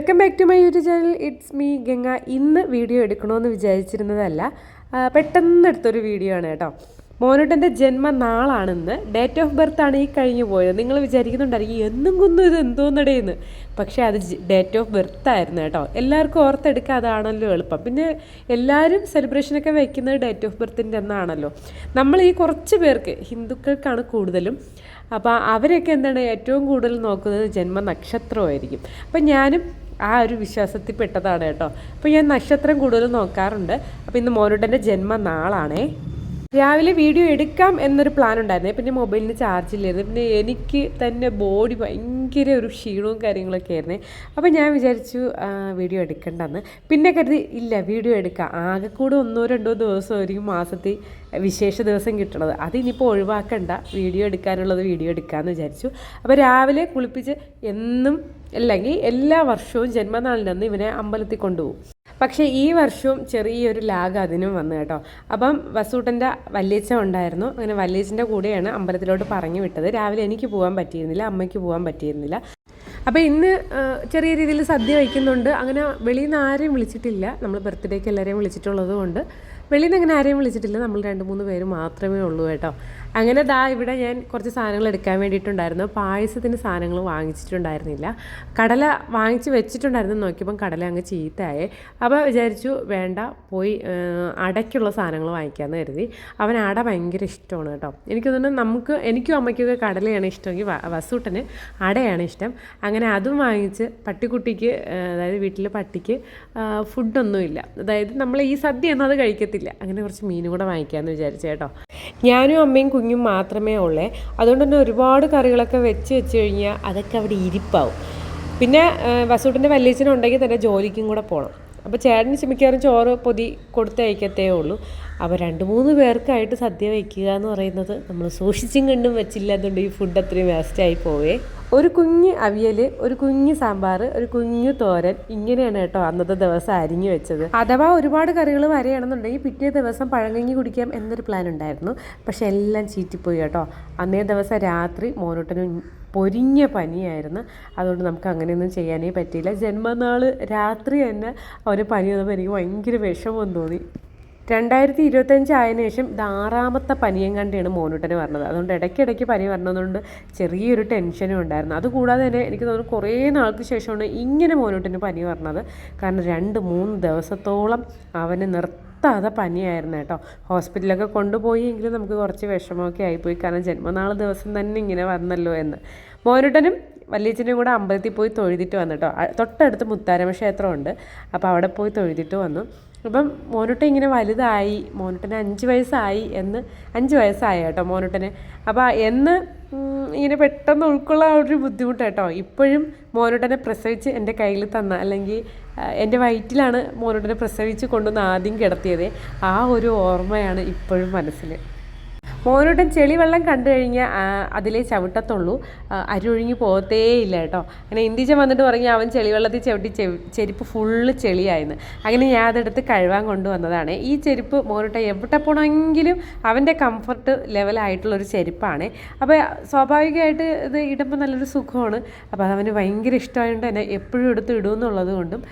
Welcome back to my YouTube channel it's me Ganga ഇന്ന് video എടുക്കണമെന്ന് വിചാരിച്ചിരുന്നതല്ല. പെട്ടെന്ന് എടുത്തൊരു വീഡിയോ ആണ് കേട്ടോ. മോനോട്ടന്റെ ജന്മനാളാണെന്ന്. ഡേറ്റ് ഓഫ് ബർത്ത് ആണ് ഈ കഴിഞ്ഞു പോയത്. നിങ്ങൾ വിചാരിക്കുന്നുണ്ടായിരിക്കും എന്നും കുന്നും ഇത് എന്തോന്നടേന്ന് പക്ഷേ അത് ഡേറ്റ് ഓഫ് ബർത്ത് ആയിരുന്നു കേട്ടോ. എല്ലാവർക്കും ഓർത്തെടുക്കുക അതാണല്ലോ എളുപ്പം. പിന്നെ എല്ലാവരും സെലിബ്രേഷനൊക്കെ വയ്ക്കുന്നത് ഡേറ്റ് ഓഫ് ബർത്തിന്റെ എന്നാണല്ലോ നമ്മൾ ഈ കുറച്ച് പേർക്ക് ഹിന്ദുക്കൾക്കാണ് കൂടുതലും. അപ്പോൾ അവരൊക്കെ എന്താണ് ഏറ്റവും കൂടുതൽ നോക്കുന്നത്? ജന്മനക്ഷത്രമായിരിക്കും. അപ്പം ഞാനും ആ ഒരു വിശ്വാസത്തിൽ പെട്ടതാണ് കേട്ടോ. അപ്പോൾ ഞാൻ നക്ഷത്രം കൂടുതൽ നോക്കാറുണ്ട്. അപ്പോൾ ഇന്ന് മോനുട്ടന്റെ ജന്മനാളാണേ. രാവിലെ വീഡിയോ എടുക്കാം എന്നൊരു പ്ലാൻ ഉണ്ടായിരുന്നേ. പിന്നെ മൊബൈലിന് ചാർജ് ഇല്ലായിരുന്നു. പിന്നെ എനിക്ക് തന്നെ ബോഡി ഭയങ്കര ഒരു ക്ഷീണവും കാര്യങ്ങളൊക്കെ ആയിരുന്നു. അപ്പോൾ ഞാൻ വിചാരിച്ചു വീഡിയോ എടുക്കണ്ടെന്ന്. പിന്നെ കരുതി ഇല്ല വീഡിയോ എടുക്കാം. ആകെ കൂടെ ഒന്നോ രണ്ടോ ദിവസം ദിവസമായിരിക്കും മാസത്തിൽ വിശേഷ ദിവസം കിട്ടണത്. അത് ഇനിയിപ്പോൾ ഒഴിവാക്കണ്ട. വീഡിയോ എടുക്കാനുള്ളത് വീഡിയോ എടുക്കാമെന്ന് വിചാരിച്ചു. അപ്പോൾ രാവിലെ കുളിപ്പിച്ച് എന്നും അല്ലെങ്കിൽ എല്ലാ വർഷവും ജന്മനാളിന്റെ നിന്ന് ഇവനെ അമ്പലത്തിൽ കൊണ്ടുപോകും. പക്ഷേ ഈ വർഷവും ചെറിയൊരു ലാഗ് അതിനും വന്നു കേട്ടോ. അപ്പം വസൂട്ടന്റെ വല്യച്ഛൻ ഉണ്ടായിരുന്നു. അങ്ങനെ വല്യച്ഛന്റെ കൂടെയാണ് അമ്പലത്തിലോട്ട് പറഞ്ഞു വിട്ടത്. രാവിലെ എനിക്ക് പോകാൻ പറ്റിയിരുന്നില്ല അമ്മയ്ക്ക് പോകാൻ പറ്റിയിരുന്നില്ല. അപ്പോൾ ഇന്ന് ചെറിയ രീതിയിൽ സദ്യ വയ്ക്കുന്നുണ്ട്. അങ്ങനെ വെളിയിൽ നിന്ന് ആരെയും വിളിച്ചിട്ടില്ല. നമ്മൾ ബർത്ത്ഡേക്ക് എല്ലാവരെയും വിളിച്ചിട്ടുള്ളത് കൊണ്ട് വെളിയിൽ നിന്ന് അങ്ങനെ ആരെയും വിളിച്ചിട്ടില്ല. നമ്മൾ രണ്ട് മൂന്ന് പേര് മാത്രമേ ഉള്ളൂ കേട്ടോ. അങ്ങനെ ദാ ഇവിടെ ഞാൻ കുറച്ച് സാധനങ്ങൾ എടുക്കാൻ വേണ്ടിയിട്ടുണ്ടായിരുന്നു. പായസത്തിന് സാധനങ്ങൾ വാങ്ങിച്ചിട്ടുണ്ടായിരുന്നില്ല. കടല വാങ്ങിച്ച് വെച്ചിട്ടുണ്ടായിരുന്നു. നോക്കിയപ്പം കടല അങ്ങ് ചീത്തയായി. അപ്പോൾ വിചാരിച്ചു വേണ്ട പോയി അടയ്ക്കുള്ള സാധനങ്ങൾ വാങ്ങിക്കാമെന്ന് കരുതി. അവൻ അട ഭയങ്കര ഇഷ്ടമാണ് കേട്ടോ. എനിക്ക് തോന്നുന്നു നമുക്ക് എനിക്കും അമ്മയ്ക്കൊക്കെ കടലയാണ് ഇഷ്ടമെങ്കിൽ വസൂട്ടന് അടയാണ് ഇഷ്ടം. അങ്ങനെ അതും വാങ്ങിച്ച് പട്ടിക്കുട്ടിക്ക് അതായത് വീട്ടിലെ പട്ടിക്ക് ഫുഡൊന്നുമില്ല അതായത് നമ്മൾ ഈ സദ്യ അത് കഴിക്കത്തില്ല. അങ്ങനെ കുറച്ച് മീനും കൂടെ വാങ്ങിക്കാമെന്ന് വിചാരിച്ചു കേട്ടോ. ഞാനും അമ്മയും കുഞ്ഞും മാത്രമേ ഉള്ളേ. അതുകൊണ്ട് തന്നെ ഒരുപാട് കറികളൊക്കെ വെച്ച് വെച്ച് കഴിഞ്ഞാൽ അതൊക്കെ അവിടെ ഇരിപ്പാവും. പിന്നെ വസൂട്ടിന്റെ വല്യച്ഛനുണ്ടെങ്കിൽ തന്നെ ജോലിക്കും കൂടെ പോകണം അപ്പോൾ ചേട്ടന് മിക്കവാറും ചോറ് പൊതി കൊടുത്തയക്കത്തേ ഉള്ളൂ. അപ്പോൾ രണ്ട് മൂന്ന് പേർക്കായിട്ട് സദ്യ വയ്ക്കുക എന്ന് പറയുന്നത് നമ്മൾ സൂക്ഷിച്ചും കണ്ടും വെച്ചില്ല എന്നുണ്ട് ഈ ഫുഡ് അത്രയും വേസ്റ്റായി പോവേ. ഒരു കുഞ്ഞ് അവിയൽ ഒരു കുഞ്ഞ് സാമ്പാർ ഒരു കുഞ്ഞു തോരൻ ഇങ്ങനെയാണ് കേട്ടോ അന്നത്തെ ദിവസം അരിഞ്ഞു വെച്ചത്. അഥവാ ഒരുപാട് കറികൾ വരെയാണെന്നുണ്ടെങ്കിൽ പിറ്റേ ദിവസം പഴങ്കഞ്ഞി കുടിക്കാം എന്നൊരു പ്ലാൻ ഉണ്ടായിരുന്നു. പക്ഷെ എല്ലാം ചീറ്റിപ്പോയി കേട്ടോ. അന്നേ ദിവസം രാത്രി മോനോട്ടനും പൊരിഞ്ഞ പനിയായിരുന്നു. അതുകൊണ്ട് നമുക്ക് അങ്ങനെയൊന്നും ചെയ്യാനേ പറ്റിയില്ല. ജന്മനാൾ രാത്രി തന്നെ അവന് പനി വന്നപ്പോൾ എനിക്ക് ഭയങ്കര വിഷമം തോന്നി. രണ്ടായിരത്തി ഇരുപത്തഞ്ച് ആയതിനു ശേഷം ഇത് ആറാമത്തെ പനിയും കണ്ടാണ് മോനുട്ടന് പറഞ്ഞത് അതുകൊണ്ട് ഇടയ്ക്കിടയ്ക്ക് പനി വരണതുകൊണ്ട് ചെറിയൊരു ടെൻഷനും ഉണ്ടായിരുന്നു. അതുകൂടാതെ തന്നെ എനിക്ക് തോന്നുന്നു കുറേ നാൾക്ക് ശേഷമാണ് ഇങ്ങനെ മോനുട്ടന് പനി പറഞ്ഞത് കാരണം രണ്ട് മൂന്ന് ദിവസത്തോളം അവന് നിർത്താതെ പനിയായിരുന്നു കേട്ടോ. ഹോസ്പിറ്റലൊക്കെ കൊണ്ടുപോയി എങ്കിലും നമുക്ക് കുറച്ച് വിഷമമൊക്കെ ആയിപ്പോയി. കാരണം ജന്മനാൾ ദിവസം തന്നെ ഇങ്ങനെ വന്നല്ലോ എന്ന്. മോനുട്ടനും വല്യച്ഛനും കൂടെ അമ്പലത്തിൽ പോയി തൊഴുതിട്ട് വന്നു കേട്ടോ. തൊട്ടടുത്ത് മുത്താരമ ക്ഷേത്രമുണ്ട്. അപ്പോൾ അവിടെ പോയി തൊഴുതിട്ട് വന്നു. അപ്പം മോനുട്ടൻ ഇങ്ങനെ വലുതായി. മോനുട്ടന് അഞ്ച് വയസ്സായി എന്ന് അഞ്ച് വയസ്സായി കേട്ടോ മോനുട്ടന്. അപ്പോൾ എന്ന് ഇങ്ങനെ പെട്ടെന്ന് ഉൾക്കൊള്ളാൻ ഒരു ബുദ്ധിമുട്ട് കേട്ടോ ഇപ്പോഴും മോനോട്ടനെ പ്രസവിച്ച് എന്റെ കയ്യിൽ തന്ന അല്ലെങ്കിൽ എന്റെ വയറ്റിലാണ് മോനോട്ടനെ പ്രസവിച്ച് കൊണ്ടുവന്ന് ആദ്യം കിടത്തിയത്. ആ ഒരു ഓർമ്മയാണ് ഇപ്പോഴും മനസ്സിൽ. മോനോട്ടൻ ചെളിവെള്ളം കണ്ടു കഴിഞ്ഞാൽ അതിലേ ചവിട്ടത്തുള്ളൂ. അരുഴിഞ്ഞു പോകത്തേയില്ല കേട്ടോ. അങ്ങനെ ഇന്ത്യച്ചൻ വന്നിട്ട് പറഞ്ഞു അവൻ ചെളിവെള്ളത്തിൽ ചവിട്ടി ചെവി- ചെരുപ്പ് ഫുള്ള് ചെളിയായിരുന്നു അങ്ങനെ ഞാൻ അതെടുത്ത് കഴുകാൻ കൊണ്ടുവന്നതാണ്. ഈ ചെരുപ്പ് മോനോട്ടൻ എവിടെ പോകണമെങ്കിലും അവന്റെ കംഫർട്ട് ലെവലായിട്ടുള്ളൊരു ചെരുപ്പാണ്. അപ്പോൾ സ്വാഭാവികമായിട്ട് ഇത് ഇടുമ്പോൾ നല്ലൊരു സുഖമാണ്. അപ്പോൾ അതവന് ഭയങ്കര ഇഷ്ടമായതുകൊണ്ട് തന്നെ എപ്പോഴും എടുത്ത് ഇടുമെന്നുള്ളത് കൊണ്ടും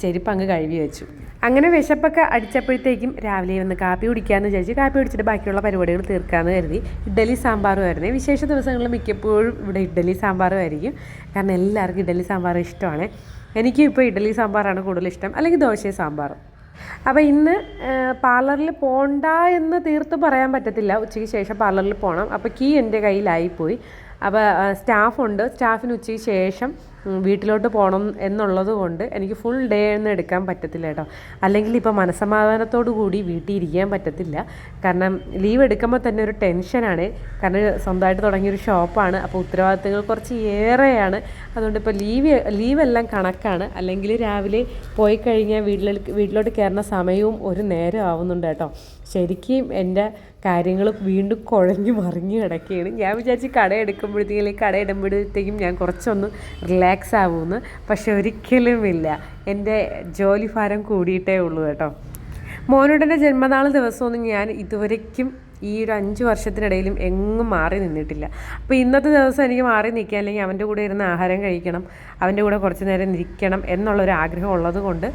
ചെരുപ്പ് അങ്ങ് കഴുകി വെച്ചു. അങ്ങനെ വിശപ്പൊക്കെ അടിച്ചപ്പോഴത്തേക്കും രാവിലെ വന്ന് കാപ്പി കുടിക്കാമെന്ന് വിചാരിച്ച് കാപ്പി കുടിച്ചിട്ട് ബാക്കിയുള്ള പരിപാടികൾ തീർക്കാമെന്ന് കരുതി. ഇഡ്ഡലി സാമ്പാറും ആയിരുന്നു. വിശേഷ ദിവസങ്ങളിൽ മിക്കപ്പോഴും ഇവിടെ ഇഡ്ഡലി സാമ്പാറും ആയിരിക്കും. കാരണം എല്ലാവർക്കും ഇഡ്ഡലി സാമ്പാർ ഇഷ്ടമാണ്. എനിക്കും ഇപ്പോൾ ഇഡ്ഡലി സാമ്പാറാണ് കൂടുതൽ ഇഷ്ടം. അല്ലെങ്കിൽ ദോശയും സാമ്പാറും. അപ്പോൾ ഇന്ന് പാർലറിൽ പോണ്ട എന്ന് തീർത്ത് പറയാൻ പറ്റത്തില്ല. ഉച്ചയ്ക്ക് ശേഷം പാർലറിൽ പോകണം. അപ്പോൾ കീ എന്റെ കയ്യിലായിപ്പോയി. അപ്പോൾ സ്റ്റാഫുണ്ട്. സ്റ്റാഫിന് ഉച്ചയ്ക്ക് ശേഷം വീട്ടിലോട്ട് പോകണം എന്നുള്ളത് കൊണ്ട് എനിക്ക് ഫുൾ ഡേ ഒന്നും എടുക്കാൻ പറ്റത്തില്ല കേട്ടോ. അല്ലെങ്കിൽ ഇപ്പോൾ മനസ്സമാധാനത്തോടു കൂടി വീട്ടിൽ ഇരിക്കാൻ പറ്റത്തില്ല. കാരണം ലീവ് എടുക്കുമ്പോൾ തന്നെ ഒരു ടെൻഷനാണ് കാരണം സ്വന്തമായിട്ട് തുടങ്ങിയൊരു ഷോപ്പാണ് അപ്പോൾ ഉത്തരവാദിത്തങ്ങൾ കുറച്ച് ഏറെയാണ്. അതുകൊണ്ട് ഇപ്പോൾ ലീവ് ലീവെല്ലാം കണക്കാണ്. അല്ലെങ്കിൽ രാവിലെ പോയി കഴിഞ്ഞാൽ വീട്ടിലേക്ക് വീട്ടിലോട്ട് കയറുന്ന സമയവും ഒരു നേരം ആവുന്നുണ്ട് കേട്ടോ. ശരിക്കും എന്റെ കാര്യങ്ങൾ വീണ്ടും കുഴഞ്ഞു മറിഞ്ഞു കിടക്കുകയാണ്. ഞാൻ വിചാരിച്ച് കട എടുക്കുമ്പോഴത്തേക്കും കട ഇടുമ്പോഴത്തേക്കും ഞാൻ കുറച്ചൊന്ന് റിലാക്സ് ആവുമെന്ന് പക്ഷെ ഒരിക്കലുമില്ല. എന്റെ ജോലി ഭാരം കൂടിയിട്ടേ ഉള്ളൂ കേട്ടോ. മോനുടന്റെ ജന്മനാൾ ദിവസമൊന്നും ഞാൻ ഇതുവരയ്ക്കും ഈ ഒരു അഞ്ച് വർഷത്തിനിടയിലും എങ്ങും മാറി നിന്നിട്ടില്ല. അപ്പോൾ ഇന്നത്തെ ദിവസം എനിക്ക് മാറി നിൽക്കുക അല്ലെങ്കിൽ അവന്റെ കൂടെ ഇരുന്ന് ആഹാരം കഴിക്കണം അവന്റെ കൂടെ കുറച്ച് നേരം ഇരിക്കണം എന്നുള്ളൊരു ആഗ്രഹം ഉള്ളത് കൊണ്ട്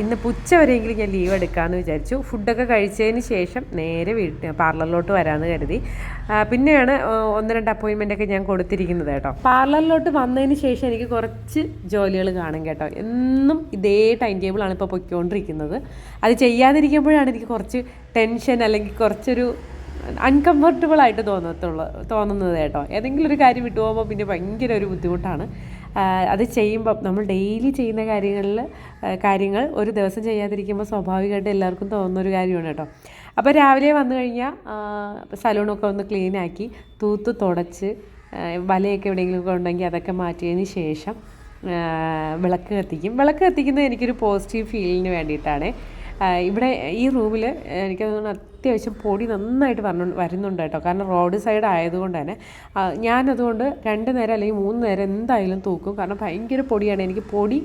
ഇന്ന് പുച്ച വരെയെങ്കിലും ഞാൻ ലീവ് എടുക്കാമെന്ന് വിചാരിച്ചു. ഫുഡൊക്കെ കഴിച്ചതിന് ശേഷം നേരെ വീട്ടിൽ പാർലറിലോട്ട് വരാമെന്ന് കരുതി. പിന്നെയാണ് ഒന്ന് രണ്ട് അപ്പോയിൻമെന്റ് ഞാൻ കൊടുത്തിരിക്കുന്നത് കേട്ടോ. പാർലറിലോട്ട് വന്നതിന് ശേഷം എനിക്ക് കുറച്ച് ജോലികൾ കാണും കേട്ടോ. എന്നും ഇതേ ടൈം ടേബിളാണ് ഇപ്പോൾ പൊയ്ക്കൊണ്ടിരിക്കുന്നത്. അത് ചെയ്യാതിരിക്കുമ്പോഴാണ് എനിക്ക് കുറച്ച് ടെൻഷൻ അല്ലെങ്കിൽ കുറച്ചൊരു അൺകംഫർട്ടബിൾ ആയിട്ട് തോന്നത്തുള്ളൂ തോന്നുന്നത് കേട്ടോ. ഏതെങ്കിലും ഒരു കാര്യം വിട്ടു പോകുമ്പോൾ പിന്നെ ഭയങ്കര ഒരു ബുദ്ധിമുട്ടാണ്. അത് ചെയ്യുമ്പം നമ്മൾ ഡെയിലി ചെയ്യുന്ന കാര്യങ്ങളിൽ കാര്യങ്ങൾ ഒരു ദിവസം ചെയ്യാതിരിക്കുമ്പോൾ സ്വാഭാവികമായിട്ട് എല്ലാവർക്കും തോന്നുന്ന ഒരു കാര്യമാണ് കേട്ടോ. അപ്പോൾ രാവിലെ വന്നു കഴിഞ്ഞാൽ സലൂണൊക്കെ ഒന്ന് ക്ലീനാക്കി തൂത്ത് തുടച്ച് വലയൊക്കെ എവിടെയെങ്കിലും ഉണ്ടെങ്കിൽ അതൊക്കെ മാറ്റിയതിന് ശേഷം വിളക്ക് കത്തിക്കും. വിളക്ക് കത്തിക്കുന്നത് എനിക്കൊരു പോസിറ്റീവ് ഫീലിന് വേണ്ടിയിട്ടാണ്. ഇവിടെ ഈ റൂമിൽ എനിക്ക് അത്യാവശ്യം പൊടി നന്നായിട്ട് വരണ വരുന്നുണ്ട് കേട്ടോ. കാരണം റോഡ് സൈഡ് ആയതുകൊണ്ട് തന്നെ ഞാനതുകൊണ്ട് രണ്ട് നേരം അല്ലെങ്കിൽ മൂന്ന് നേരം എന്തായാലും തൂക്കും. കാരണം ഭയങ്കര പൊടിയാണ്. എനിക്ക് പൊടി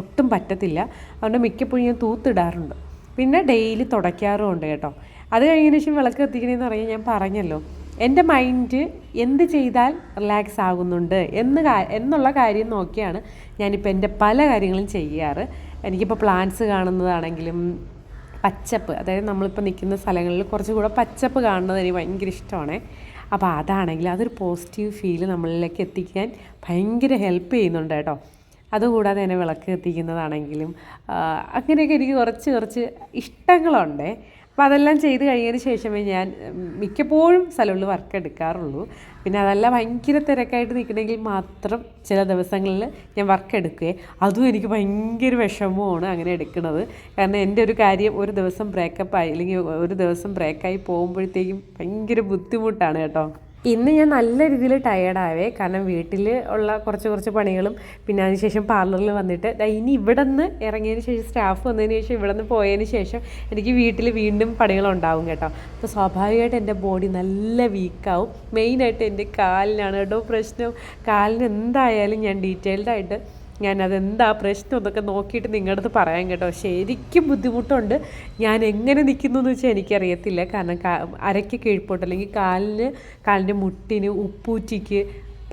ഒട്ടും പറ്റത്തില്ല. അതുകൊണ്ട് മിക്കപ്പോഴും ഞാൻ തൂത്തിടാറുണ്ട്. പിന്നെ ഡെയിലി തുടയ്ക്കാറുമുണ്ട് കേട്ടോ. അത് കഴിഞ്ഞതിന് ശേഷം വിളക്ക് കത്തിക്കണമെന്ന് പറയാൻ ഞാൻ പറഞ്ഞല്ലോ എന്റെ മൈൻഡ് എന്ത് ചെയ്താൽ റിലാക്സ് ആകുന്നുണ്ട്? എന്ന് എന്നുള്ള കാര്യം നോക്കിയാണ് ഞാനിപ്പോൾ എന്റെ പല കാര്യങ്ങളും ചെയ്യാറ്. എനിക്കിപ്പോൾ പ്ലാന്റ്സ് കാണുന്നതാണെങ്കിലും പച്ചപ്പ് അതായത് നമ്മളിപ്പോൾ നിൽക്കുന്ന സ്ഥലങ്ങളിൽ കുറച്ചുകൂടെ പച്ചപ്പ് കാണുന്നത് എനിക്ക് ഭയങ്കര ഇഷ്ടമാണ്. അപ്പോൾ അതാണെങ്കിൽ അതൊരു പോസിറ്റീവ് ഫീൽ നമ്മളിലേക്ക് എത്തിക്കാൻ ഭയങ്കര ഹെൽപ്പ് ചെയ്യുന്നുണ്ട് കേട്ടോ. അതുകൂടാതെ തന്നെ വിളക്ക് എത്തിക്കുന്നതാണെങ്കിലും അങ്ങനെയൊക്കെ എനിക്ക് കുറച്ച് കുറച്ച് ഇഷ്ടങ്ങളുണ്ട്. അപ്പോൾ അതെല്ലാം ചെയ്ത് കഴിഞ്ഞതിന് ശേഷമേ ഞാൻ മിക്കപ്പോഴും സലൂണിൽ വർക്ക് എടുക്കാറുള്ളൂ. പിന്നെ അതല്ല ഭയങ്കര തിരക്കായിട്ട് നിൽക്കണമെങ്കിൽ മാത്രം ചില ദിവസങ്ങളിൽ ഞാൻ വർക്ക് എടുക്കുകയെ അതും എനിക്ക് ഭയങ്കര വിഷമമാണ് അങ്ങനെ എടുക്കുന്നത് കാരണം എന്റെ ഒരു കാര്യം ഒരു ദിവസം ബ്രേക്കപ്പ് ആയി അല്ലെങ്കിൽ ഒരു ദിവസം ബ്രേക്കായി പോകുമ്പോഴത്തേക്കും ഭയങ്കര ബുദ്ധിമുട്ടാണ് കേട്ടോ. ഇന്ന് ഞാൻ നല്ല രീതിയിൽ ടയേർഡാവേ കാരണം വീട്ടിൽ ഉള്ള കുറച്ച് കുറച്ച് പണികളും പിന്നെ അതിനുശേഷം പാർലറിൽ വന്നിട്ട് ഇനി ഇവിടെ നിന്ന് ഇറങ്ങിയതിന് ശേഷം സ്റ്റാഫ് വന്നതിന് ശേഷം ഇവിടെ നിന്ന് പോയതിന് ശേഷം എനിക്ക് വീട്ടിൽ വീണ്ടും പണികളുണ്ടാവും കേട്ടോ. അപ്പോൾ സ്വാഭാവികമായിട്ട് എന്റെ ബോഡി നല്ല വീക്കാവും മെയിനായിട്ട് എന്റെ കാലിനാണ് കേട്ടോ പ്രശ്നം. കാലിന് എന്തായാലും ഞാൻ ഡീറ്റെയിൽഡായിട്ട് ഞാൻ അതെന്താ പ്രശ്നം എന്നൊക്കെ നോക്കിയിട്ട് നിങ്ങളുടെ അടുത്ത് പറയാൻ കേട്ടോ. ശരിക്കും ബുദ്ധിമുട്ടുണ്ട്. ഞാൻ എങ്ങനെ നിൽക്കുന്നു എന്ന് വെച്ചാൽ എനിക്കറിയത്തില്ല. കാരണം അരയ്ക്ക് കീഴ്പോട്ട് അല്ലെങ്കിൽ കാലിന് കാലിന്റെ മുട്ടിന് ഉപ്പൂറ്റിക്ക്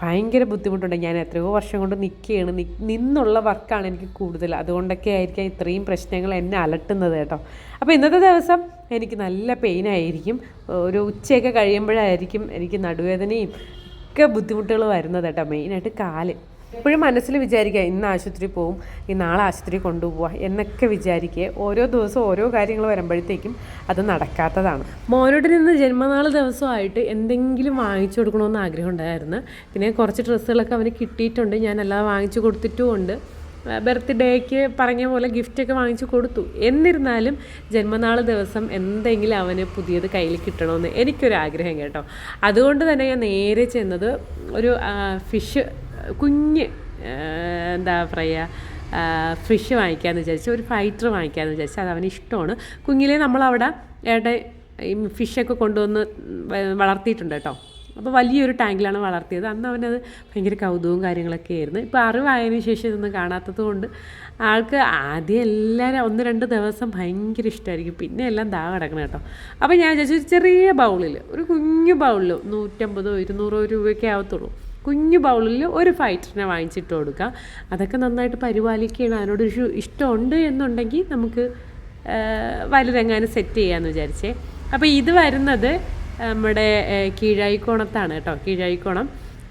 ഭയങ്കര ബുദ്ധിമുട്ടുണ്ട്. ഞാൻ എത്രയോ വർഷം കൊണ്ട് നിൽക്കുകയാണ്. നിന്നുള്ള വർക്കാണ് എനിക്ക് കൂടുതൽ. അതുകൊണ്ടൊക്കെ ആയിരിക്കാം ഇത്രയും പ്രശ്നങ്ങൾ എന്നെ അലട്ടുന്നത് കേട്ടോ. അപ്പോൾ ഇന്നത്തെ ദിവസം എനിക്ക് നല്ല പെയിൻ ആയിരിക്കും. ഒരു ഉച്ചയൊക്കെ കഴിയുമ്പോഴായിരിക്കും എനിക്ക് നടുവേദനയും ഒക്കെ ബുദ്ധിമുട്ടുകൾ വരുന്നത് കേട്ടോ. മെയിനായിട്ട് കാൽ. എപ്പോഴും മനസ്സിൽ വിചാരിക്കുക ഇന്ന് ആശുപത്രി പോവും ഈ നാളെ ആശുപത്രി കൊണ്ടുപോവുക എന്നൊക്കെ വിചാരിക്കുക. ഓരോ ദിവസവും ഓരോ കാര്യങ്ങൾ വരുമ്പോഴത്തേക്കും അത് നടക്കാത്തതാണ്. മോനോട് നിന്ന് ജന്മനാൾ ദിവസമായിട്ട് എന്തെങ്കിലും വാങ്ങിച്ചു കൊടുക്കണമെന്ന് ആഗ്രഹം ഉണ്ടായിരുന്നു. പിന്നെ കുറച്ച് ഡ്രസ്സുകളൊക്കെ അവന് കിട്ടിയിട്ടുണ്ട്. ഞാൻ എല്ലാം വാങ്ങിച്ചു കൊടുത്തിട്ടുമുണ്ട്. ബർത്ത്ഡേക്ക് പറഞ്ഞ പോലെ ഗിഫ്റ്റൊക്കെ വാങ്ങിച്ചു കൊടുത്തു. എന്നിരുന്നാലും ജന്മനാൾ ദിവസം എന്തെങ്കിലും അവന് പുതിയത് കയ്യിൽ കിട്ടണമെന്ന് എനിക്കൊരാഗ്രഹം കേട്ടോ. അതുകൊണ്ട് തന്നെ ഞാൻ നേരെ ചെന്നത് ഒരു ഫിഷ് കുഞ്ഞ് എന്താ പറയുക ഫിഷ് വാങ്ങിക്കാമെന്ന് വിചാരിച്ചു ഒരു ഫൈറ്റർ വാങ്ങിക്കാമെന്ന് വിചാരിച്ചു അത് അവന് ഇഷ്ടമാണ്. കുഞ്ഞിലെ നമ്മളവിടെ ഏട്ടെ ഈ ഫിഷൊക്കെ കൊണ്ടുവന്ന് വളർത്തിയിട്ടുണ്ട് കേട്ടോ. അപ്പോൾ വലിയൊരു ടാങ്കിലാണ് വളർത്തിയത്. അന്ന് അവനത് ഭയങ്കര കൗതുകവും കാര്യങ്ങളൊക്കെ ആയിരുന്നു. ഇപ്പോൾ അറിവായതിനു ശേഷം ഇതൊന്നും കാണാത്തത് കൊണ്ട് ആൾക്ക് ആദ്യം എല്ലാവരും ഒന്ന് രണ്ട് ദിവസം ഭയങ്കര ഇഷ്ടമായിരിക്കും പിന്നെ എല്ലാം ദാ കിടക്കണം കേട്ടോ. അപ്പോൾ ഞാൻ വിചാരിച്ചു ഒരു ചെറിയ ബൗളിൽ ഒരു കുഞ്ഞു ബൗളിൽ നൂറ്റമ്പതോ ഇരുന്നൂറോ രൂപയൊക്കെ ആവത്തുള്ളൂ. കുഞ്ഞു ബൗളിൽ ഒരു ഫൈറ്ററിനെ വാങ്ങിച്ചിട്ട് കൊടുക്കുക അതൊക്കെ നന്നായിട്ട് പരിപാലിക്കുകയാണ്. അതിനോട് ഒരു ഇഷ്ടമുണ്ട് എന്നുണ്ടെങ്കിൽ നമുക്ക് വലുതെങ്ങാനും സെറ്റ് ചെയ്യാമെന്ന് വിചാരിച്ചേ. അപ്പോൾ ഇത് വരുന്നത് നമ്മുടെ കീഴായിക്കോണത്താണ് കേട്ടോ. കീഴായിക്കോണം.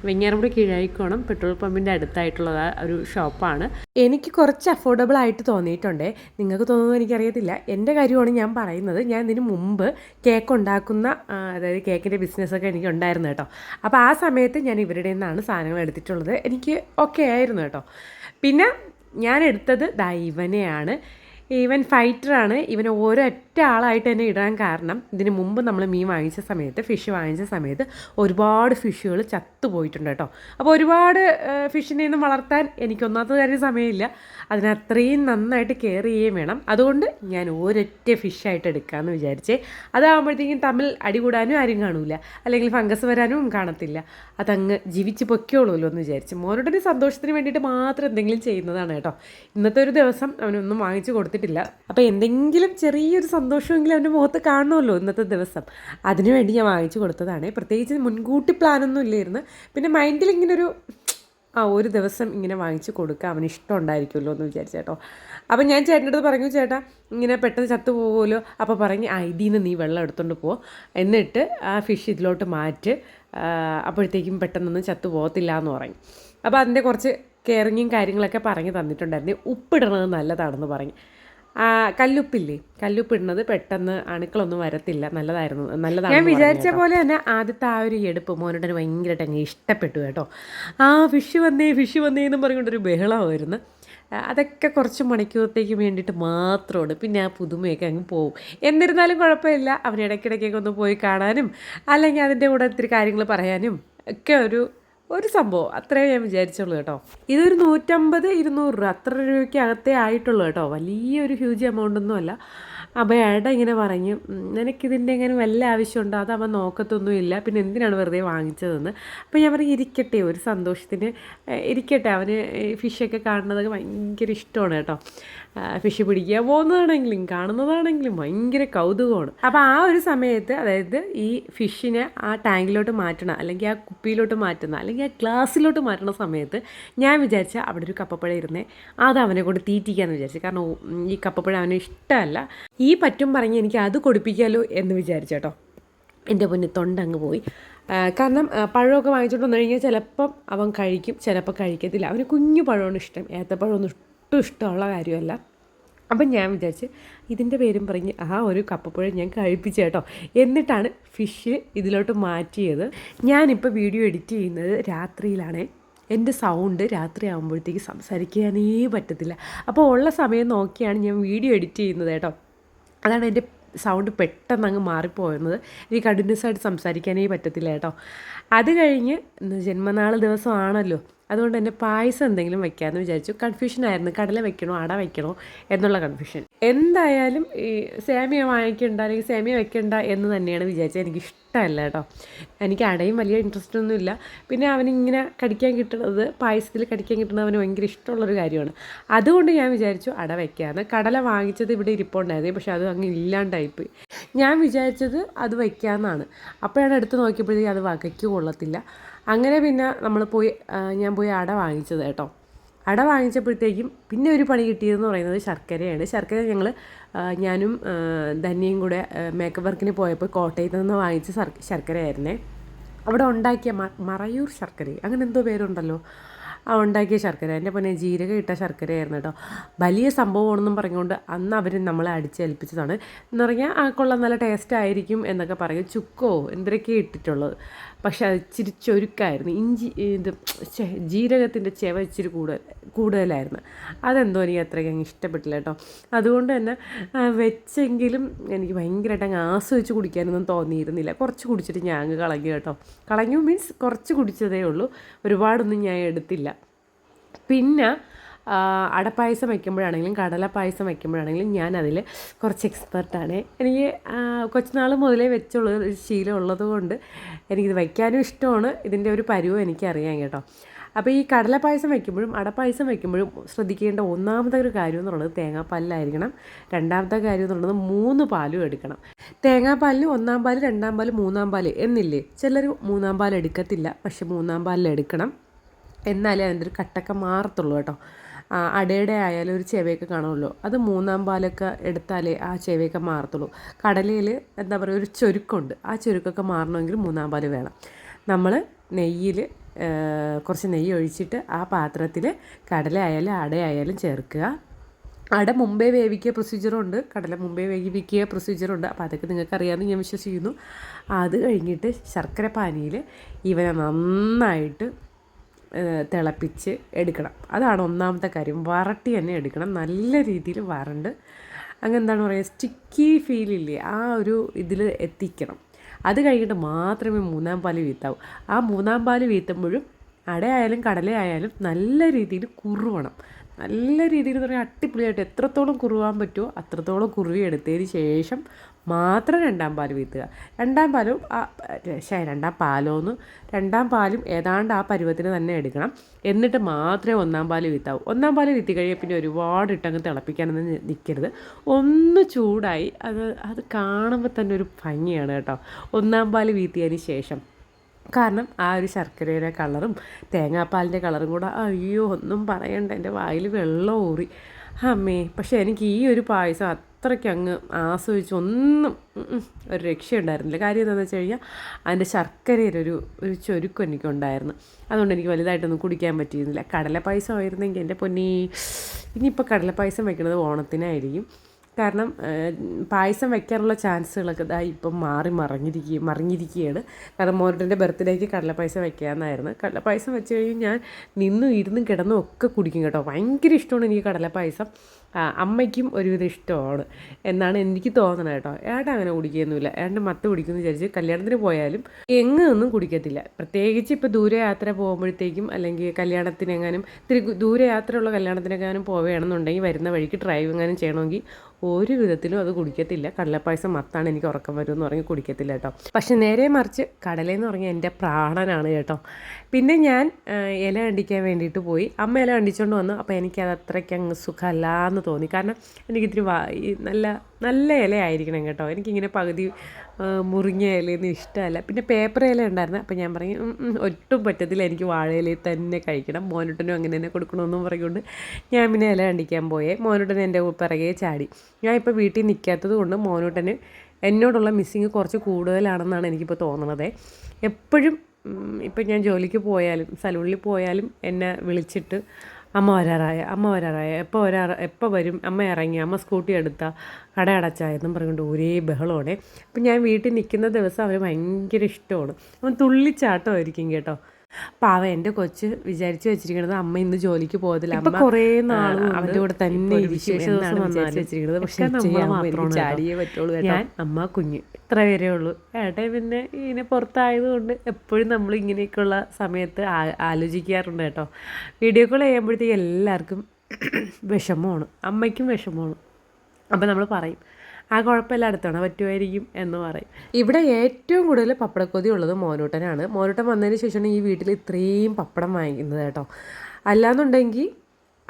വെങ്ങാറമ്പുഴ കീഴായിക്കോണം പെട്രോൾ പമ്പിന്റെ അടുത്തായിട്ടുള്ള ഒരു ഷോപ്പാണ്. എനിക്ക് കുറച്ച് അഫോർഡബിൾ ആയിട്ട് തോന്നിയിട്ടുണ്ട്. നിങ്ങൾക്ക് തോന്നുന്നത് എനിക്കറിയത്തില്ല. എന്റെ കാര്യമാണ് ഞാൻ പറയുന്നത്. ഞാൻ ഇതിന് മുമ്പ് കേക്ക് ഉണ്ടാക്കുന്ന അതായത് കേക്കിന്റെ ബിസിനസ്സൊക്കെ എനിക്ക് ഉണ്ടായിരുന്നു കേട്ടോ. അപ്പോൾ ആ സമയത്ത് ഞാൻ ഇവരുടെ നിന്നാണ് സാധനങ്ങൾ എടുത്തിട്ടുള്ളത്. എനിക്ക് ഓക്കെ ആയിരുന്നു കേട്ടോ. പിന്നെ ഞാൻ എടുത്തത് ദൈവനെയാണ് ഇവൻ ഫൈറ്ററാണ് ഇവൻ ഒരൊറ്റ ആളായിട്ട് തന്നെ ഇടാൻ കാരണം ഇതിന് മുമ്പ് നമ്മൾ മീൻ വാങ്ങിച്ച സമയത്ത് ഫിഷ് വാങ്ങിച്ച സമയത്ത് ഒരുപാട് ഫിഷുകൾ ചത്തുപോയിട്ടുണ്ട് കേട്ടോ. അപ്പോൾ ഒരുപാട് ഫിഷിനെ ഒന്നും വളർത്താൻ എനിക്കൊന്നാമത്തെ കാര്യം സമയമില്ല. അതിനത്രയും നന്നായിട്ട് കെയർ ചെയ്യുകയും വേണം. അതുകൊണ്ട് ഞാൻ ഒരൊറ്റ ഫിഷായിട്ട് എടുക്കാമെന്ന് വിചാരിച്ചേ. അതാകുമ്പോഴത്തേക്കും തമ്മിൽ അടികൂടാനും ആരും കാണൂല. അല്ലെങ്കിൽ ഫംഗസ് വരാനും കാണത്തില്ല. അതങ്ങ് ജീവിച്ച് പൊയ്ക്കോളൂല്ലോ എന്ന് വിചാരിച്ച്. മോനോടൊരു സന്തോഷത്തിന് വേണ്ടിയിട്ട് മാത്രം എന്തെങ്കിലും ചെയ്യുന്നതാണ് കേട്ടോ. ഇന്നത്തെ ഒരു ദിവസം അവനൊന്നും വാങ്ങിച്ചു കൊടുത്തിട്ടില്ല. അപ്പോൾ എന്തെങ്കിലും ചെറിയൊരു സന്തോഷമെങ്കിലും അവന്റെ മുഖത്ത് കാണുമല്ലോ ഇന്നത്തെ ദിവസം. അതിനുവേണ്ടി ഞാൻ വാങ്ങിച്ചു കൊടുത്തതാണ്. പ്രത്യേകിച്ച് മുൻകൂട്ടി പ്ലാനൊന്നും ഇല്ലായിരുന്നു. പിന്നെ മൈൻഡിൽ ഇങ്ങനെ ഒരു ആ ഒരു ദിവസം ഇങ്ങനെ വാങ്ങിച്ച് കൊടുക്കുക അവന് ഇഷ്ടം ഉണ്ടായിരിക്കുമല്ലോ എന്ന് വിചാരിച്ചു കേട്ടോ. അപ്പം ഞാൻ ചേട്ടന്റെ അടുത്ത് പറഞ്ഞു ചേട്ടാ ഇങ്ങനെ പെട്ടെന്ന് ചത്തു പോകുമല്ലോ അപ്പോൾ പറഞ്ഞ് ആ ഇതിൽ നിന്ന് നീ വെള്ളം എടുത്തുകൊണ്ട് പോ. എന്നിട്ട് ആ ഫിഷ് ഇതിലോട്ട് മാറ്റ് അപ്പോഴത്തേക്കും പെട്ടെന്നൊന്നും ചത്തു പോകത്തില്ല എന്ന് പറഞ്ഞു. അപ്പോൾ അതിന്റെ കുറച്ച് കെയറിങ്ങും കാര്യങ്ങളൊക്കെ പറഞ്ഞു തന്നിട്ടുണ്ടായിരുന്നു. ഉപ്പിടണത് നല്ലതാണെന്ന് പറഞ്ഞു. കല്ലുപ്പില്ലേ? കല്ലുപ്പിടുന്നത് പെട്ടെന്ന് അണുക്കളൊന്നും വരത്തില്ല. നല്ലതായിരുന്നു നല്ലതാണ് ഞാൻ വിചാരിച്ച പോലെ തന്നെ ആദ്യത്തെ ആ ഒരു എടുപ്പ് മോനോട് ഭയങ്കരമായിട്ട് അങ്ങ് ഇഷ്ടപ്പെട്ടു കേട്ടോ. ആ ഫിഷ് വന്നേ ഫിഷ് വന്നേ എന്നും പറഞ്ഞുകൊണ്ടൊരു ബഹളമായിരുന്നു. അതൊക്കെ കുറച്ച് മണിക്കൂറത്തേക്ക് വേണ്ടിയിട്ട് മാത്രമാണ്. പിന്നെ ആ പുതുമയൊക്കെ അങ്ങ് പോകും എന്നിരുന്നാലും കുഴപ്പമില്ല. അവൻ ഇടയ്ക്കിടയ്ക്കൊക്കെ ഒന്ന് പോയി കാണാനും അല്ലെങ്കിൽ അതിന്റെ കൂടെ ഒത്തിരി കാര്യങ്ങൾ പറയാനും ഒക്കെ ഒരു ഒരു സംഭവം. അത്രേ ഞാൻ വിചാരിച്ചുള്ളൂ കേട്ടോ. ഇതൊരു നൂറ്റമ്പത് ഇരുന്നൂറ് രൂപ. അത്ര രൂപയ്ക്ക് അകത്തേ ആയിട്ടുള്ളൂ കേട്ടോ. വലിയൊരു ഹ്യൂജ് എമൗണ്ട് ഒന്നും അല്ല അപ്പോൾ ഏട്ട ഇങ്ങനെ പറഞ്ഞു "ഉം, നിനക്കിതിന്റെ എങ്ങനെ വല്ല ആവശ്യമുണ്ടോ? അത് അവൻ നോക്കത്തൊന്നുമില്ല. പിന്നെ എന്തിനാണ് വെറുതെ വാങ്ങിച്ചതെന്ന്? അപ്പോൾ ഞാൻ പറഞ്ഞു ഇരിക്കട്ടെ ഒരു സന്തോഷത്തിന് ഇരിക്കട്ടെ. അവന് ഫിഷൊക്കെ കാണുന്നതൊക്കെ ഭയങ്കര ഇഷ്ടമാണ് കേട്ടോ. ഫിഷ് പിടിക്കാൻ പോകുന്നതാണെങ്കിലും കാണുന്നതാണെങ്കിലും ഭയങ്കര കൗതുകമാണ്. അപ്പോൾ ആ ഒരു സമയത്ത് അതായത് ഈ ഫിഷിനെ ആ ടാങ്കിലോട്ട് മാറ്റണം അല്ലെങ്കിൽ ആ കുപ്പിയിലോട്ട് മാറ്റുന്ന അല്ലെങ്കിൽ ആ ഗ്ലാസ്സിലോട്ട് മാറ്റുന്ന സമയത്ത് ഞാൻ വിചാരിച്ച അവിടെ ഒരു കപ്പപ്പഴ ഇരുന്നേ അത് അവനെ കൊണ്ട് തീറ്റിക്കാന്ന് വിചാരിച്ചു. കാരണം ഈ കപ്പപ്പഴ അവന് ഇഷ്ടമല്ല. ഈ പറ്റും പറഞ്ഞ് എനിക്ക് അത് കൊടുപ്പിക്കാമല്ലോ എന്ന് വിചാരിച്ചു കേട്ടോ. എന്റെ പൊന്നി തൊണ്ടങ്ങ് പോയി. കാരണം പഴമൊക്കെ വാങ്ങിച്ചോണ്ട് വന്നു കഴിഞ്ഞാൽ ചിലപ്പം അവൻ കഴിക്കും ചിലപ്പോൾ കഴിക്കത്തില്ല. അവന് കുഞ്ഞു പഴമാണ് ഇഷ്ടം. ഏത്തപ്പഴമൊന്നും ഒട്ടും ഇഷ്ടമുള്ള കാര്യമല്ല. അപ്പം ഞാൻ വിചാരിച്ച് ഇതിന്റെ പേരും പറഞ്ഞ് ആ ഒരു കപ്പപ്പഴം ഞാൻ കഴിപ്പിച്ചു കേട്ടോ. എന്നിട്ടാണ് ഫിഷ് ഇതിലോട്ട് മാറ്റിയത്. ഞാനിപ്പോൾ വീഡിയോ എഡിറ്റ് ചെയ്യുന്നത് രാത്രിയിലാണേ. എന്റെ സൗണ്ട് രാത്രി ആകുമ്പോഴത്തേക്ക് സംസാരിക്കാനേ പറ്റത്തില്ല. അപ്പോൾ ഉള്ള സമയം നോക്കിയാണ് ഞാൻ വീഡിയോ എഡിറ്റ് ചെയ്യുന്നത് കേട്ടോ. അതാണ് എന്റെ സൗണ്ട് പെട്ടെന്ന് അങ്ങ് മാറിപ്പോയിരുന്നത് എനിക്ക് കണ്ടിന്യൂസ് ആയിട്ട് സംസാരിക്കാനേ പറ്റത്തില്ല കേട്ടോ. അത് കഴിഞ്ഞ് ജന്മനാൾ ദിവസമാണല്ലോ. അതുകൊണ്ട് തന്നെ പായസം എന്തെങ്കിലും വെക്കാമെന്ന് വിചാരിച്ചു. കൺഫ്യൂഷൻ ആയിരുന്നു. കടല വെക്കണോ? അട വയ്ക്കണോ എന്നുള്ള കൺഫ്യൂഷൻ എന്തായാലും ഈ സേമിയ വാങ്ങിക്കണ്ട അല്ലെങ്കിൽ സേമിയ വെക്കണ്ട എന്ന് തന്നെയാണ് വിചാരിച്ചത്. എനിക്ക് ഇഷ്ടമല്ല കേട്ടോ. എനിക്ക് അടയും വലിയ ഇൻട്രസ്റ്റ് ഒന്നുമില്ല പിന്നെ അവനിങ്ങനെ കടിക്കാൻ കിട്ടുന്നത് പായസത്തിൽ കടിക്കാൻ കിട്ടുന്നത് അവന് ഭയങ്കര ഇഷ്ടമുള്ളൊരു കാര്യമാണ്. അതുകൊണ്ട് ഞാൻ വിചാരിച്ചു അട വയ്ക്കാമെന്ന് കടല വാങ്ങിച്ചത് ഇവിടെ ഇരിപ്പുണ്ടായിരുന്നു. പക്ഷെ അത് അങ്ങ് ഇല്ലാണ്ടായിപ്പോയി. ഞാൻ വിചാരിച്ചത് അത് വയ്ക്കാമെന്നാണ് അപ്പോഴാണ് എടുത്ത് നോക്കിയപ്പോഴത്തേക്ക് അത് വകയ്ക്ക് കൊള്ളത്തില്ല. അങ്ങനെ പിന്നെ നമ്മൾ പോയി ഞാൻ പോയി അട വാങ്ങിച്ചത് കേട്ടോ. അട വാങ്ങിച്ചപ്പോഴത്തേക്കും പിന്നെ ഒരു പണി കിട്ടിയതെന്ന് പറയുന്നത് ശർക്കരയാണ്. ശർക്കര ഞങ്ങൾ ഞാനും ധന്യയും കൂടെ മേക്കപ്പ് വർക്കിന് പോയപ്പോൾ കോട്ടയത്ത് നിന്ന് വാങ്ങിച്ച ശർക്കര ശർക്കരയായിരുന്നേ. അവിടെ ഉണ്ടാക്കിയ മറയൂർ ശർക്കര. അങ്ങനെ എന്തോ പേരുണ്ടല്ലോ. ആ ഉണ്ടാക്കിയ ശർക്കര. എന്റെ പൊന്നെ ജീരകം ഇട്ട ശർക്കരയായിരുന്നു കേട്ടോ. വലിയ സംഭവമാണെന്നും പറഞ്ഞുകൊണ്ട് അന്ന് അവർ നമ്മളെ അടിച്ചേൽപ്പിച്ചതാണ് എന്ന് പറഞ്ഞാൽ ആ കൊള്ളാം നല്ല ടേസ്റ്റ് ആയിരിക്കും എന്നൊക്കെ പറയും ചുക്കോ എന്തൊക്കെയോ ഇട്ടിട്ടുള്ളത്. പക്ഷെ അത് ഇച്ചിരി ചൊരുക്കായിരുന്നു. ഇഞ്ചി ഇത് ജീരകത്തിന്റെ ചെവ ഇച്ചിരി കൂടുതൽ കൂടുതലായിരുന്നു. അതെന്തോ എനിക്ക് അത്രയ്ക്ക് അങ്ങ് ഇഷ്ടപ്പെട്ടില്ല കേട്ടോ. അതുകൊണ്ട് തന്നെ വെച്ചെങ്കിലും എനിക്ക് ഭയങ്കരമായിട്ട് അങ്ങ് ആസ്വദിച്ച് കുടിക്കാനൊന്നും തോന്നിയിരുന്നില്ല. കുറച്ച് കുടിച്ചിട്ട് ഞാൻ അങ്ങ് കളഞ്ഞു കേട്ടോ. കളഞ്ഞു മീൻസ് കുറച്ച് കുടിച്ചതേ ഉള്ളൂ. ഒരുപാടൊന്നും ഞാൻ എടുത്തില്ല. പിന്നെ അടപ്പായസം വയ്ക്കുമ്പോഴാണെങ്കിലും പായസം വയ്ക്കുമ്പോഴാണെങ്കിലും ഞാൻ അതിൽ കുറച്ച് എക്സ്പെർട്ടാണ്. എനിക്ക് കൊച്ചുനാൾ മുതലേ വെച്ചുള്ള ഒരു ശീലം ഉള്ളത് കൊണ്ട് എനിക്കിത് വയ്ക്കാനും ഇഷ്ടമാണ്. ഇതിന്റെ ഒരു പരുവം എനിക്കറിയാം കേട്ടോ. അപ്പോൾ ഈ കടല പായസം വയ്ക്കുമ്പോഴും അടപ്പായസം വയ്ക്കുമ്പോഴും ശ്രദ്ധിക്കേണ്ട ഒന്നാമത്തെ ഒരു കാര്യം എന്ന് തേങ്ങാപ്പാലിലായിരിക്കണം. രണ്ടാമത്തെ കാര്യം എന്ന് മൂന്ന് പാലും എടുക്കണം. തേങ്ങാപ്പാലിൽ ഒന്നാം പാൽ രണ്ടാം പാൽ മൂന്നാം പാൽ എന്നില്ലേ? ചിലർ മൂന്നാം പാൽ എടുക്കത്തില്ല പക്ഷെ മൂന്നാം പാലിൽ എടുക്കണം. എന്നാലേ അതിന്റെ ഒരു കട്ടൊക്കെ മാറത്തുള്ളൂ കേട്ടോ. അടയുടെ ആയാലും ഒരു ചെവയൊക്കെ കാണുമല്ലോ. അത് മൂന്നാം പാലൊക്കെ എടുത്താലേ ആ ചെവയൊക്കെ മാറത്തുള്ളൂ. കടലയിൽ എന്താ പറയുക ഒരു ചൊരുക്കുണ്ട്. ആ ചൊരുക്കൊക്കെ മാറണമെങ്കിൽ മൂന്നാം പാൽ വേണം. നമ്മൾ നെയ്യിൽ കുറച്ച് നെയ്യ് ഒഴിച്ചിട്ട് ആ പാത്രത്തിൽ കടല ആയാലും അടയായാലും ചേർക്കുക. അട മുമ്പേ വേവിക്കുക പ്രൊസീജിയറുണ്ട് കടല മുമ്പേ വേവിക്കുക പ്രൊസീജിയറുണ്ട് അപ്പോൾ അതൊക്കെ നിങ്ങൾക്ക് അറിയാമെന്ന് ഞാൻ വിശ്വസിക്കുന്നു. അത് കഴിഞ്ഞിട്ട് ശർക്കര പാനിയിൽ ഇവനെ നന്നായിട്ട് തിളപ്പിച്ച് എടുക്കണം. അതാണ് ഒന്നാമത്തെ കാര്യം. വരട്ടി തന്നെ എടുക്കണം. നല്ല രീതിയിൽ വരണ്ട്. അങ്ങ് എന്താണ് പറയുക സ്റ്റിക്കി ഫീലില്ലേ ആ ഒരു ഇതിൽ എത്തിക്കണം. അത് കഴിഞ്ഞിട്ട് മാത്രമേ മൂന്നാം പാൽ വീത്താവൂ. ആ മൂന്നാം പാൽ വീത്തുമ്പോഴും അടയായാലും കടലയായാലും നല്ല രീതിയിൽ കുറുവണം. നല്ല രീതിയിൽ എന്ന് പറഞ്ഞാൽ അട്ടിപ്പൊളിയായിട്ട് എത്രത്തോളം കുറുവാൻ പറ്റുമോ അത്രത്തോളം കുറുവി എടുത്തതിന് ശേഷം മാത്രം രണ്ടാം പാൽ വീത്തുക. രണ്ടാം പാലും ശേ രണ്ടാം പാലോന്ന് രണ്ടാം പാലും ഏതാണ്ട് ആ പരുവത്തിന് തന്നെ എടുക്കണം. എന്നിട്ട് മാത്രമേ ഒന്നാം പാൽ വീത്താവൂ. ഒന്നാം പാൽ വീത്തി കഴിയാൽ പിന്നെ ഒരുപാട് ഇട്ടങ്ങ് തിളപ്പിക്കാനൊന്നും നിൽക്കരുത് ഒന്ന് ചൂടായി അത് അത് കാണുമ്പോൾ തന്നെ ഒരു ഭംഗിയാണ് കേട്ടോ. ഒന്നാം പാൽ വീത്തിയതിന് ശേഷം. കാരണം ആ ഒരു ശർക്കരയുടെ കളറും തേങ്ങാപ്പാലിന്റെ കളറും കൂടെ അയ്യോ ഒന്നും പറയണ്ട. എന്റെ വായിൽ വെള്ളം ഊറി. അമ്മേ പക്ഷേ എനിക്ക് ഈ ഒരു പായസം അത്രയ്ക്ക് അങ്ങ് ആസ്വദിച്ച് ഒന്നും ഒരു രക്ഷയുണ്ടായിരുന്നില്ല. കാര്യം എന്താണെന്ന് വെച്ച് കഴിഞ്ഞാൽ അതിന്റെ ശർക്കരയിലൊരു ഒരു ചൊരുക്കം എനിക്കുണ്ടായിരുന്നു. അതുകൊണ്ട് എനിക്ക് വലുതായിട്ടൊന്നും കുടിക്കാൻ പറ്റിയിരുന്നില്ല. കടലപ്പായസം ആയിരുന്നെങ്കിൽ എന്റെ പൊന്നി ഇനിയിപ്പോൾ കടലപ്പായസം വെക്കുന്നത് ഓണത്തിനായിരിക്കും. കാരണം പായസം വയ്ക്കാനുള്ള ചാൻസുകളൊക്കെ ഇതാ ഇപ്പം മാറി മറിഞ്ഞിരിക്കുക മറിഞ്ഞിരിക്കുകയാണ് കാരണം മോരുടെ ബർത്ത്ഡേക്ക് കടലപ്പായസം വയ്ക്കാമെന്നായിരുന്നു കടലപ്പായസം വെച്ച് കഴിഞ്ഞ് ഞാൻ നിന്നും ഇരുന്നും കിടന്നും ഒക്കെ കുടിക്കും കേട്ടോ. ഭയങ്കര ഇഷ്ടമാണ് എനിക്ക് കടലപ്പായസം. അമ്മയ്ക്കും ഒരുവിധം ഇഷ്ടമാണ് എന്നാണ് എനിക്ക് തോന്നണത് കേട്ടോ. ഏട്ട അങ്ങനെ കുടിക്കുകയൊന്നുമില്ല ഏട്ടൻ മത്ത് കുടിക്കുമെന്ന് വിചാരിച്ച് കല്യാണത്തിന് പോയാലും എങ്ങൊന്നും കുടിക്കത്തില്ല. പ്രത്യേകിച്ച് ഇപ്പോൾ ദൂരയാത്ര പോകുമ്പോഴത്തേക്കും അല്ലെങ്കിൽ കല്യാണത്തിനെങ്ങാനും ഇത്തിരി ദൂരയാത്രയുള്ള കല്യാണത്തിനെങ്ങാനും പോവുകയാണെന്നുണ്ടെങ്കിൽ വരുന്ന വഴിക്ക് ഡ്രൈവ് എങ്ങാനും ചെയ്യണമെങ്കിൽ ഒരു വിധത്തിലും അത് കുടിക്കത്തില്ല. കടലപ്പായസം മത്താണ് എനിക്ക് ഉറക്കം വരും എന്ന് പറഞ്ഞ് കുടിക്കത്തില്ല കേട്ടോ. പക്ഷെ നേരെ മറിച്ച് കടലയെന്ന് പറഞ്ഞാൽ എന്റെ പ്രാണനാണ് കേട്ടോ. പിന്നെ ഞാൻ ഇല കണ്ടിക്കാൻ വേണ്ടിയിട്ട് പോയി. അമ്മ ഇല അണ്ടിച്ചുകൊണ്ട് വന്നു. അപ്പോൾ എനിക്കത് അത്രയ്ക്ക് അങ്ങ് സുഖമല്ല എന്ന് തോന്നി. കാരണം എനിക്കിത്തിരി വാ നല്ല നല്ല ഇലയായിരിക്കണം കേട്ടോ. എനിക്കിങ്ങനെ പകുതി മുറിഞ്ഞ ഇലയൊന്നും ഇഷ്ടമല്ല. പിന്നെ പേപ്പർ ഇല ഉണ്ടായിരുന്നു. അപ്പോൾ ഞാൻ പറഞ്ഞു ഒട്ടും പറ്റത്തില്ല. എനിക്ക് വാഴയിലയിൽ തന്നെ കഴിക്കണം. മോനുട്ടനും അങ്ങനെ തന്നെ കൊടുക്കണമെന്നും പറഞ്ഞുകൊണ്ട് ഞാൻ പിന്നെ ഇല കണ്ടിക്കാൻ പോയേ. മോനുട്ടൻ എന്റെ പിറകെ ചാടി. ഞാൻ ഇപ്പോൾ വീട്ടിൽ നിൽക്കാത്തത് കൊണ്ട് മോനുട്ടന് എന്നോടുള്ള മിസ്സിങ് കുറച്ച് കൂടുതലാണെന്നാണ് എനിക്കിപ്പോൾ തോന്നണത്. എപ്പോഴും ഇപ്പം ഞാൻ ജോലിക്ക് പോയാലും സലൂണിൽ പോയാലും എന്നെ വിളിച്ചിട്ട് അമ്മ വരാറായ അമ്മ വരാറായ എപ്പോൾ വരാ എപ്പോൾ വരും അമ്മ ഇറങ്ങി അമ്മ സ്കൂട്ടി എടുത്ത കട അടച്ചായെന്നും പറഞ്ഞുകൊണ്ട് ഒരേ ബഹളമാണ്. അപ്പം ഞാൻ വീട്ടിൽ നിൽക്കുന്ന ദിവസം അവർ ഭയങ്കര ഇഷ്ടമാണ്. അവൻ തുള്ളിച്ചാട്ടമായിരിക്കും കേട്ടോ. പാവ എന്റെ കൊച്ച് വിചാരിച്ചു വെച്ചിരിക്കുന്നത് അമ്മ ഇന്ന് ജോലിക്ക് പോകത്തില്ല. അമ്മ കുറേ നാൾ അവന്റെ കൂടെ തന്നെ വെച്ചിരിക്കുന്നത് പക്ഷെ ചാടിയേ പറ്റുള്ളൂ ഞാൻ അമ്മ കുഞ്ഞ് ഇത്ര വരെ ഉള്ളൂ. ഏട്ടൻ പിന്നെ ഇങ്ങനെ പുറത്തായതുകൊണ്ട് എപ്പോഴും നമ്മൾ ഇങ്ങനെയൊക്കെയുള്ള സമയത്ത് ആലോചിക്കാറുണ്ട് കേട്ടോ. വീഡിയോ കോൾ ചെയ്യുമ്പോഴത്തേക്ക് എല്ലാവർക്കും വിഷമമാണ്. അമ്മയ്ക്കും വിഷമമാണ്. അപ്പം നമ്മൾ പറയും ആ കുഴപ്പമില്ല അടുത്തവണ പറ്റുമായിരിക്കും എന്ന് പറയും. ഇവിടെ ഏറ്റവും കൂടുതൽ പപ്പടക്കൊതി ഉള്ളത് മോനൂട്ടനാണ്. മോനൂട്ടൻ വന്നതിന് ശേഷമാണ് ഈ വീട്ടിൽ ഇത്രയും പപ്പടം വാങ്ങിക്കുന്നത് കേട്ടോ. അല്ലാന്നുണ്ടെങ്കിൽ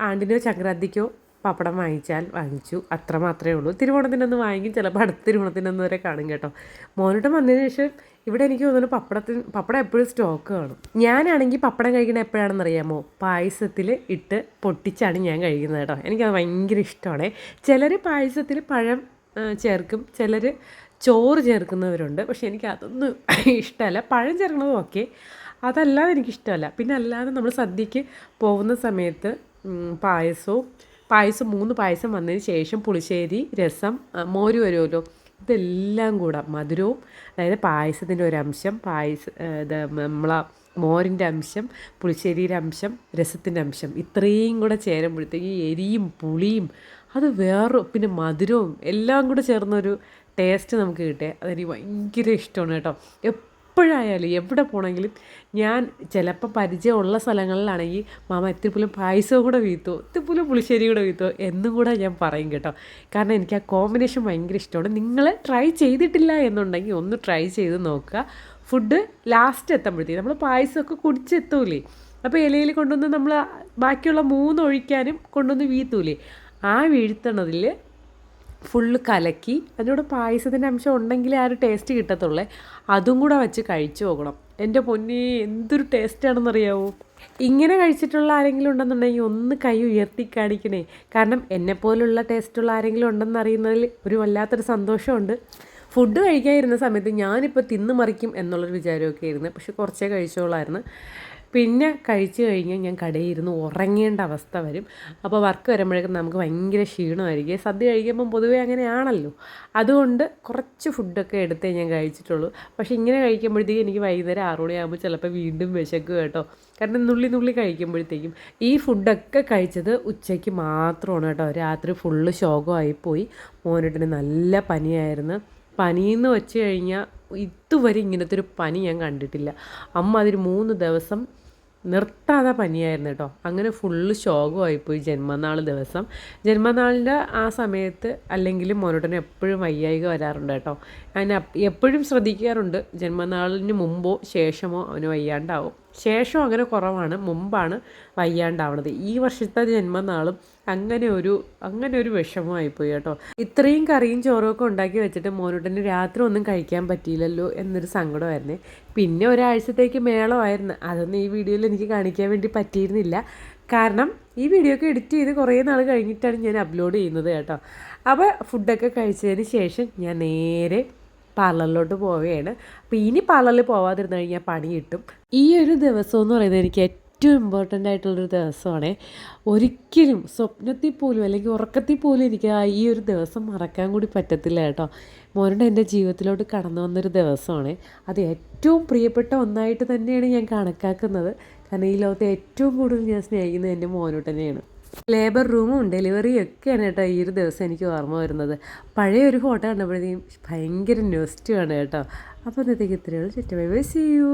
ആണ്ടിനോ ചക്രാന്തിക്കോ പപ്പടം വാങ്ങിച്ചാൽ വാങ്ങിച്ചു. അത്ര മാത്രമേ ഉള്ളൂ. തിരുവോണത്തിനൊന്ന് വാങ്ങിക്കും ചിലപ്പോൾ അടുത്ത തിരുവോണത്തിനൊന്ന് വരെ കാണും കേട്ടോ. മോനൂട്ടം വന്നതിന് ശേഷം ഇവിടെ എനിക്ക് തോന്നുന്നു പപ്പടത്തിന് പപ്പടം എപ്പോഴും സ്റ്റോക്ക് കാണും. ഞാനാണെങ്കിൽ പപ്പടം കഴിക്കുന്നത് എപ്പോഴാണെന്ന് അറിയാമോ? പായസത്തിൽ ഇട്ട് പൊട്ടിച്ചാണ് ഞാൻ കഴിക്കുന്നത് കേട്ടോ. എനിക്കത് ഭയങ്കര ഇഷ്ടമാണ്. ചിലർ പായസത്തിൽ പഴം ചേർക്കും. ചിലർ ചോറ് ചേർക്കുന്നവരുണ്ട്. പക്ഷെ എനിക്ക് അതൊന്നും ഇഷ്ടമല്ല. പഴം ചേർക്കണതും ഓക്കെ. അതല്ലാതെ എനിക്കിഷ്ടമല്ല. പിന്നെ അല്ലാതെ നമ്മൾ സദ്യക്ക് പോകുന്ന സമയത്ത് പായസവും പായസം മൂന്ന് പായസം വന്നതിന് ശേഷം പുളിശ്ശേരി രസം മോര് വരുമല്ലോ. ഇതെല്ലാം കൂടെ. മധുരവും അതായത് പായസത്തിന്റെ ഒരു അംശം പായസ ഇത് നമ്മളെ മോരിന്റെ അംശം പുളിശ്ശേരിയുടെ അംശം രസത്തിന്റെ അംശം. ഇത്രയും കൂടെ ചേരുമ്പോഴത്തേക്ക് എരിയും പുളിയും അത് വേറെ പിന്നെ മധുരവും എല്ലാം കൂടെ ചേർന്നൊരു ടേസ്റ്റ് നമുക്ക് കിട്ടേ അതെനിക്ക് ഭയങ്കര ഇഷ്ടമാണ് കേട്ടോ. എപ്പോഴായാലും എവിടെ പോകണമെങ്കിലും ഞാൻ ചിലപ്പോൾ പരിചയമുള്ള സ്ഥലങ്ങളിലാണെങ്കിൽ മാമ എത്തിപ്പോലും പായസവും കൂടെ വീത്തോ എത്തിപ്പോലും പുളിശ്ശേരി കൂടെ വീത്തോ എന്നും കൂടെ ഞാൻ പറയും കേട്ടോ. കാരണം എനിക്ക് ആ കോമ്പിനേഷൻ ഭയങ്കര ഇഷ്ടമാണ്. നിങ്ങൾ ട്രൈ ചെയ്തിട്ടില്ല എന്നുണ്ടെങ്കിൽ ഒന്ന് ട്രൈ ചെയ്ത് നോക്കുക. ഫുഡ് ലാസ്റ്റ് എത്തുമ്പോഴത്തേക്ക് നമ്മൾ പായസമൊക്കെ കുടിച്ചെത്തൂലേ. അപ്പോൾ ഇലയിൽ കൊണ്ടുവന്ന് നമ്മൾ ബാക്കിയുള്ള മൂന്ന് ഒഴിക്കാനും കൊണ്ടുവന്ന് വീത്തൂലേ. ആ വീഴ്ത്തണതിൽ ഫുള്ള് കലക്കി അതിനോട് പായസത്തിന്റെ അംശം ഉണ്ടെങ്കിലേ ആ ഒരു ടേസ്റ്റ് കിട്ടത്തുള്ളേ. അതും കൂടെ വെച്ച് കഴിച്ചു നോക്കണം. എന്റെ പൊന്നി എന്തൊരു ടേസ്റ്റാണെന്നറിയാവോ ഇങ്ങനെ കഴിച്ചിട്ടുള്ള ആരെങ്കിലും ഉണ്ടെന്നുണ്ടെങ്കിൽ ഒന്ന് കൈ ഉയർത്തി കാണിക്കണേ. കാരണം എന്നെപ്പോലുള്ള ടേസ്റ്റുള്ള ആരെങ്കിലും ഉണ്ടെന്ന് അറിയുന്നതിൽ ഒരു വല്ലാത്തൊരു സന്തോഷമുണ്ട്. ഫുഡ് കഴിക്കാതിരുന്ന സമയത്ത് ഞാനിപ്പോൾ തിന്നു മറിക്കും എന്നുള്ളൊരു വിചാരമൊക്കെ ആയിരുന്നു. പക്ഷെ കുറച്ചേ കഴിച്ചോളായിരുന്നു. പിന്നെ കഴിച്ചു കഴിഞ്ഞാൽ ഞാൻ കടയിൽ ഇരുന്ന് ഉറങ്ങേണ്ട അവസ്ഥ വരും. അപ്പോൾ വർക്ക് വരുമ്പോഴേക്കും നമുക്ക് ഭയങ്കര ക്ഷീണമായിരിക്കും. സദ്യ കഴിക്കുമ്പം പൊതുവേ അങ്ങനെയാണല്ലോ. അതുകൊണ്ട് കുറച്ച് ഫുഡൊക്കെ എടുത്തേ ഞാൻ കഴിച്ചിട്ടുള്ളൂ. പക്ഷേ ഇങ്ങനെ കഴിക്കുമ്പോഴത്തേക്കും എനിക്ക് വൈകുന്നേരം ആറു മണിയാകുമ്പോൾ ചിലപ്പോൾ വീണ്ടും വിശക്കും കേട്ടോ. കാരണം നുള്ളി നുള്ളി കഴിക്കുമ്പോഴത്തേക്കും ഈ ഫുഡൊക്കെ കഴിച്ചത് ഉച്ചയ്ക്ക് മാത്രമാണ് കേട്ടോ. രാത്രി ഫുള്ള് ശോകമായിപ്പോയി. മോനിട്ടിന് നല്ല പനിയായിരുന്നു. പനിയെന്ന് വെച്ച് കഴിഞ്ഞാൽ ഇതുവരെ ഇങ്ങനത്തെ ഒരു പനി ഞാൻ കണ്ടിട്ടില്ല. അമ്മ അതിന് മൂന്ന് ദിവസം നിർത്താതെ പനിയായിരുന്നു കേട്ടോ. അങ്ങനെ ഫുള്ള് ശോകമായിപ്പോയി ജന്മനാൾ ദിവസം. ജന്മനാളിന്റെ ആ സമയത്ത് അല്ലെങ്കിൽ മോനോട്ടന് എപ്പോഴും വയ്യായിക വരാറുണ്ട് കേട്ടോ. ഞാൻ എപ്പോഴും ശ്രദ്ധിക്കാറുണ്ട് ജന്മനാളിന് മുമ്പോ ശേഷമോ അവന് വയ്യാണ്ടാവും. ശേഷം അങ്ങനെ കുറവാണ്. മുമ്പാണ് വയ്യാണ്ടാവണത്. ഈ വർഷത്തെ ജന്മനാളും അങ്ങനെ ഒരു അങ്ങനെ ഒരു വിഷമമായിപ്പോയി കേട്ടോ. ഇത്രയും കറിയും ചോറുമൊക്കെ ഉണ്ടാക്കി വെച്ചിട്ട് മോനോട്ടന് രാത്രി ഒന്നും കഴിക്കാൻ പറ്റിയില്ലല്ലോ എന്നൊരു സങ്കടമായിരുന്നേ. പിന്നെ ഒരാഴ്ചത്തേക്ക് മേളമായിരുന്നു. അതൊന്നും ഈ വീഡിയോയിൽ എനിക്ക് കാണിക്കാൻ വേണ്ടി പറ്റിയിരുന്നില്ല. കാരണം ഈ വീഡിയോ ഒക്കെ എഡിറ്റ് ചെയ്ത് കുറേ നാൾ കഴിഞ്ഞിട്ടാണ് ഞാൻ അപ്ലോഡ് ചെയ്യുന്നത് കേട്ടോ. അപ്പോൾ ഫുഡൊക്കെ കഴിച്ചതിന് ശേഷം ഞാൻ നേരെ പാർലറിലോട്ട് പോവുകയാണ്. അപ്പോൾ ഇനി പാർലറിൽ പോവാതിരുന്നു കഴിഞ്ഞാൽ പണി കിട്ടും. ഈ ഒരു ദിവസം എന്ന് പറയുന്നത് എനിക്ക് ഏറ്റവും ഇമ്പോർട്ടന്റ് ആയിട്ടുള്ളൊരു ദിവസമാണ്. ഒരിക്കലും സ്വപ്നത്തിൽ പോലും അല്ലെങ്കിൽ ഉറക്കത്തിൽ പോലും എനിക്ക് ആ ഈ ഒരു ദിവസം മറക്കാൻ കൂടി പറ്റത്തില്ല കേട്ടോ. മോനുടെ എന്റെ ജീവിതത്തിലോട്ട് കടന്നു വന്നൊരു ദിവസമാണ്. അത് ഏറ്റവും പ്രിയപ്പെട്ട ഒന്നായിട്ട് തന്നെയാണ് ഞാൻ കണക്കാക്കുന്നത്. കാരണം ഈ ലോകത്തെ ഏറ്റവും കൂടുതൽ ഞാൻ സ്നേഹിക്കുന്നത് എന്റെ മോനോട്ട് തന്നെയാണ്. ലേബർ റൂമും ഡെലിവറിയും ഒക്കെയാണ് കേട്ടോ ഈ ഒരു ദിവസം എനിക്ക് ഓർമ്മ വരുന്നത്. പഴയ ഒരു ഫോട്ടോ കണ്ടപ്പോഴത്തേക്കും ഭയങ്കര നെസ്റ്റുമാണ് കേട്ടോ. അപ്പോൾ ഇന്നത്തേക്ക് ഇത്രയുള്ള ചുറ്റുമായി സി യു